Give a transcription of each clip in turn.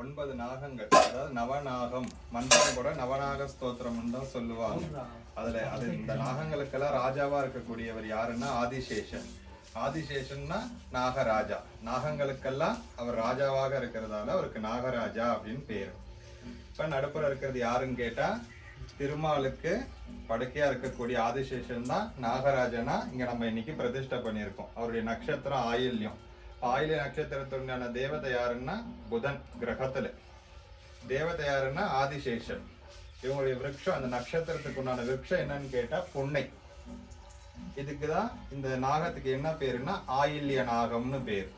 ஒன்பது நாகங்கள் அதாவது நவநாகம். மந்திரம் கூட நவநாக ஸ்தோத்திரம் தான் சொல்லுவாங்க. அதுல அது இந்த நாகங்களுக்கெல்லாம் ராஜாவா இருக்கக்கூடியவர் யாருன்னா ஆதிசேஷன். ஆதிசேஷன்னா நாகராஜா. நாகங்களுக்கெல்லாம் அவர் ராஜாவாக இருக்கிறதால அவருக்கு நாகராஜா அப்படின்னு பேரு. இப்ப நடுப்புற இருக்கிறது யாருன்னு கேட்டா திருமாலுக்கு படுக்கையா இருக்கக்கூடிய ஆதிசேஷன் தான் நாகராஜனா இங்க நம்ம இன்னைக்கு பிரதிஷ்டை பண்ணியிருக்கோம். அவருடைய நட்சத்திரம் ஆயில்யம். ஆயில்ய நட்சத்திரத்துண்டான தேவதை யாருன்னா? புதன் கிரகத்துல. தேவதை யாருன்னா? ஆதிசேஷன். இவங்களுடைய விரக்ஷம் அந்த நட்சத்திரத்துக்கு உண்டான விரக்ஷம் என்னன்னு கேட்டா புன்னை. இதுக்கு தான் இந்த நாகத்துக்கு என்ன பேருன்னா? ஆயில்ய நாகம்னு பேர்.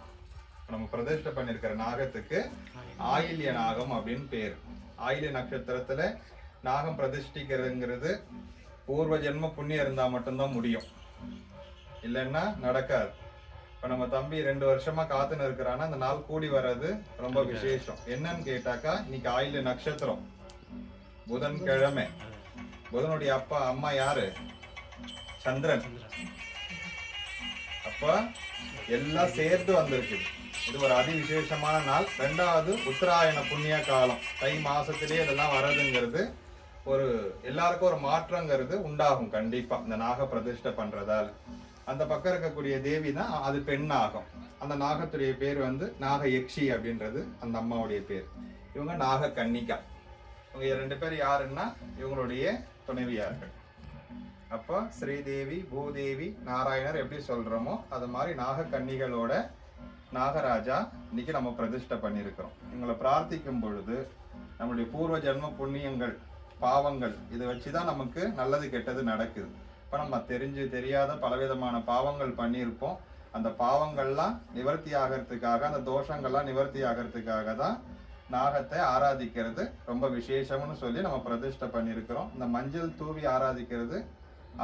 நம்ம பிரதிஷ்ட பண்ணிருக்கிற நாகத்துக்கு ஆயில்ய நாகம் அப்படின்னு பேர். ஆயில்ய நட்சத்திரத்துல நாகம் பிரதிஷ்டிக்கிறதுங்கிறது பூர்வ ஜென்ம புண்ணியம் இருந்தா மட்டும்தான் முடியும். இல்லைன்னா நடக்காது. இப்ப நம்ம தம்பி ரெண்டு வருஷமா காத்துன்னு இருக்கிறான்னா அந்த நாள் கூடி வர்றது ரொம்ப விசேஷம். என்னன்னு கேட்டாக்கா இன்னைக்கு ஆயில்ய நட்சத்திரம். புதன் கிழமை புதனுடைய அப்பா அம்மா யாரு? சந்திரன். அப்ப எல்லாம் சேர்ந்து வந்திருக்கு. இது ஒரு அதி விசேஷமான நாள். ரெண்டாவது உத்தராயண புண்ணிய காலம். தை மாசத்திலேயே இதெல்லாம் வர்றதுங்கிறது ஒரு எல்லாருக்கும் ஒரு மாற்றங்கிறது உண்டாகும் கண்டிப்பா. இந்த நாக பிரதிஷ்டை பண்றதால. அந்த பக்கம் இருக்கக்கூடிய தேவி தான் அது பெண் நாகம் அந்த நாகத்துடைய பேர் வந்து நாக யக்ஷி அப்படின்றது அந்த அம்மாவுடைய பேர். இவங்க நாக கன்னிகா இவங்க ரெண்டு பேர் யாருன்னா இவங்களுடைய துணைவியார்கள். அப்போ ஸ்ரீதேவி பூதேவி நாராயணர் எப்படி சொல்கிறோமோ அது மாதிரி நாகக்கன்னிகளோட நாகராஜா இன்னைக்கு நம்ம பிரதிஷ்டை பண்ணியிருக்கிறோம். இவங்களை பிரார்த்திக்கும் பொழுது நம்மளுடைய பூர்வ ஜென்ம புண்ணியங்கள் பாவங்கள் இதை வச்சு தான் நமக்கு நல்லது கெட்டது நடக்குது. இப்போ நம்ம தெரிஞ்சு தெரியாத பலவிதமான பாவங்கள் பண்ணியிருப்போம். அந்த பாவங்கள்லாம் நிவர்த்தி ஆகிறதுக்காக அந்த தோஷங்கள்லாம் நிவர்த்தி ஆகிறதுக்காக தான் நாகத்தை ஆராதிக்கிறது ரொம்ப விசேஷம்னு சொல்லி நம்ம பிரதிஷ்டை பண்ணியிருக்கிறோம். இந்த மஞ்சள் தூவி ஆராதிக்கிறது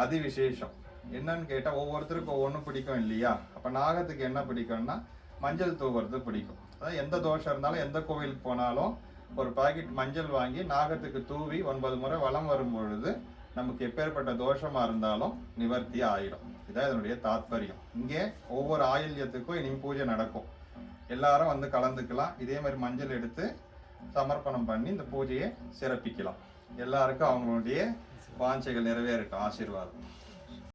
அதி விசேஷம் என்னன்னு கேட்டால் ஒவ்வொருத்தருக்கும் ஒவ்வொன்றும் பிடிக்கும் இல்லையா? அப்போ நாகத்துக்கு என்ன பிடிக்கும்னா மஞ்சள் தூவுறது பிடிக்கும். அதாவது எந்த தோஷம் இருந்தாலும் எந்த கோவிலுக்கு போனாலும் ஒரு பாக்கெட் மஞ்சள் வாங்கி நாகத்துக்கு தூவி ஒன்பது முறை வலம் வரும் பொழுது நமக்கு எப்பேற்பட்ட தோஷமா இருந்தாலும் நிவர்த்தி ஆயிடும். இதான் இதனுடைய தாத்பரியம். இங்கே ஒவ்வொரு ஆயில்யத்துக்கும் இனி பூஜை நடக்கும். எல்லாரும் வந்து கலந்துக்கலாம். இதே மாதிரி மஞ்சள் எடுத்து சமர்ப்பணம் பண்ணி இந்த பூஜையை சிறப்பிக்கலாம். எல்லாருக்கும் அவங்களுடைய வாஞ்சைகள் நிறைவேறட்டும். ஆசீர்வாதம்.